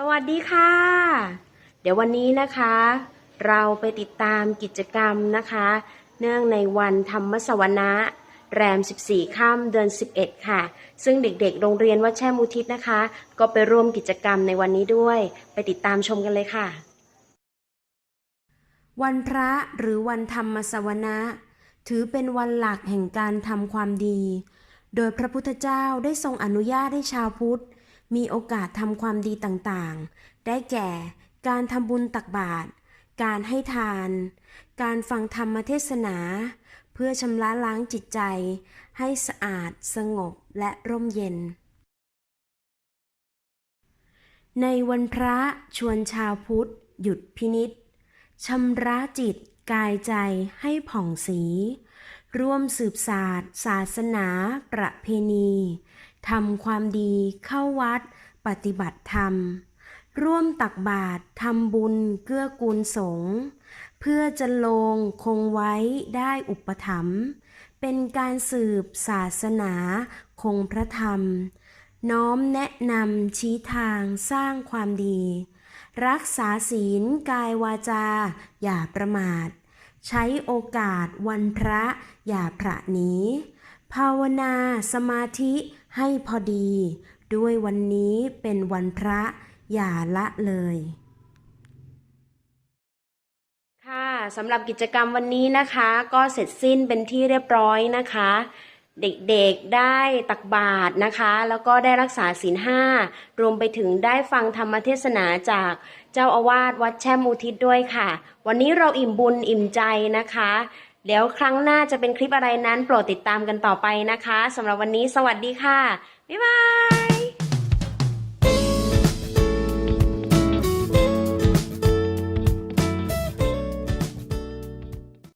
สวัสดีค่ะ เดี๋ยววันนี้นะคะ เราไปติดตามกิจกรรมนะคะ เนื่องในวันธรรมสวนะแรม 14 ค่ำเดือน 11 ค่ะ ซึ่งเด็กๆ โรงเรียนวัดแช่มูทิศนะคะ ก็ไปร่วมกิจกรรมในวันนี้ด้วย ไปติดตามชมกันเลยค่ะ วันพระหรือวันธรรมสวนะถือเป็นวันหลักแห่งการทำความดี โดยพระพุทธเจ้าได้ทรงอนุญาตให้ชาวพุทธ มีโอกาสทำความดีต่างๆ ได้แก่ การทำบุญตักบาตร การให้ทาน การฟังธรรมเทศนา เพื่อชำระล้างจิตใจ ให้สะอาด สงบ และร่มเย็น ในวันพระชวนชาวพุทธ หยุดพินิษชำระจิตกายใจให้ผ่องสี ร่วมสืบศาสตร์ศาสนาประเพณี ทำความดีเข้าวัด ปฏิบัติธรรม ร่วมตักบาตรทำบุญเกื้อกูลสงฆ์เพื่อจะลงคงไว้ได้อุปถัมภ์เป็นการสืบศาสนาคงพระธรรม น้อมแนะนำชี้ทางสร้างความดี รักษาศีลกายวาจา อย่าประมาท ใช้โอกาสวันพระอย่าพระนี้ ภาวนาสมาธิให้พอดี ด้วยวันนี้เป็นวันพระอย่าละเลย ค่ะสำหรับกิจกรรมวันนี้นะคะ ก็เสร็จสิ้นเป็นที่เรียบร้อยนะคะ เด็กๆได้ตักบาตรนะคะ แล้วก็ได้รักษาศีลห้ารวมไปถึงได้ฟังธรรมเทศนาจากเจ้าอาวาสวัดแช่มอุทิศด้วยค่ะ วันนี้เราอิ่มบุญอิ่มใจนะคะ เดี๋ยวครั้งหน้าจะเป็นคลิปอะไรนั้นโปรดติดตามกันต่อไปนะคะสำหรับวันนี้สวัสดีค่ะ บ๊ายบาย